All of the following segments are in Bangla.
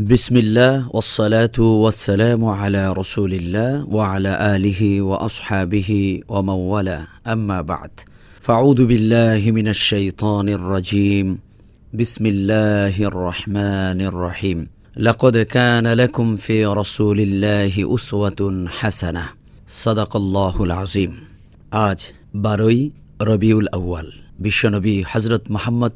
بسم الله والصلاة والسلام على رسول الله وعلى آله وأصحابه ومن والاه أما بعد فأعوذ بالله من الشيطان الرجيم بسم الله الرحمن الرحيم لقد كان لكم في رسول الله أسوة حسنة صدق الله العظيم আজ বারোই রবিউল আউয়াল বিশ্বনবী হজরত মোহাম্মদ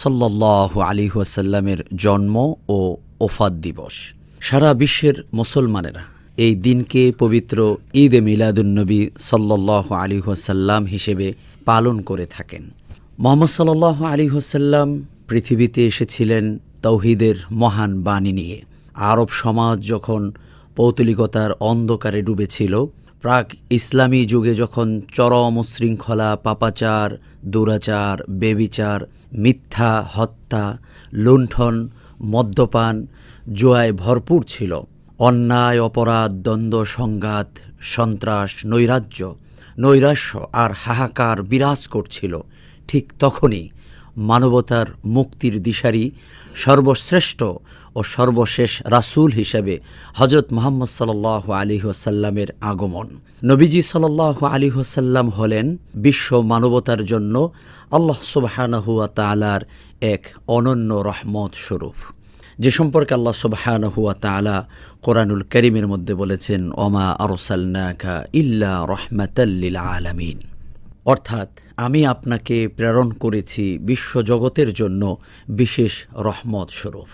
সাল্লাহ আলী ওয়াসাল্লামের জন্ম ও ওফাত দিবস। সারা বিশ্বের মুসলমানেরা এই দিনকে পবিত্র ঈদ এ মিলাদুন্নবী সাল্লাহ আলী ওয়াসাল্লাম হিসেবে পালন করে থাকেন। মোহাম্মদ সাল্লাহ আলী ওয়াসাল্লাম পৃথিবীতে এসেছিলেন তৌহিদের মহান বাণী নিয়ে। আরব সমাজ যখন পৌতলিকতার অন্ধকারে ডুবেছিল, প্রাক ইসলামী যুগে যখন চরম শৃঙ্খলা পাপাচার, দুরাচার, বেবিচার, মিথ্যা, হত্যা, লুণ্ঠন মদ্যপান, জোয়ায় ভরপুর ছিল। অন্যায়, অপরাধ, দ্বন্দ্ব, সংঘাত, সন্ত্রাস, নৈরাজ্য, নৈরাশ্য আর হাহাকার বিরাজ করছিল। ঠিক তখনই মানবতার মুক্তির দিশারি সর্বশ্রেষ্ঠ ও সর্বশেষ রাসূল হিসেবে হজরত মোহাম্মদ সাল্লাহ আলী ওসাল্লামের আগমন। নবীজি সাল্লাহ আলী ওসাল্লাম হলেন বিশ্ব মানবতার জন্য আল্লাহ সুবাহানহুয়া তালার এক অনন্য রহমত স্বরূপ। যে সম্পর্কে আল্লাহ সুবাহানহুয়া তালা কোরআনুল করিমের মধ্যে বলেছেন, ওমা আরসাল্নাকা ইল্লা রহমাতাল্লিল আলামিন। অর্থাৎ আমি আপনাকে প্রেরণ করেছি বিশ্বজগতের জন্য বিশেষ রহমত স্বরূপ।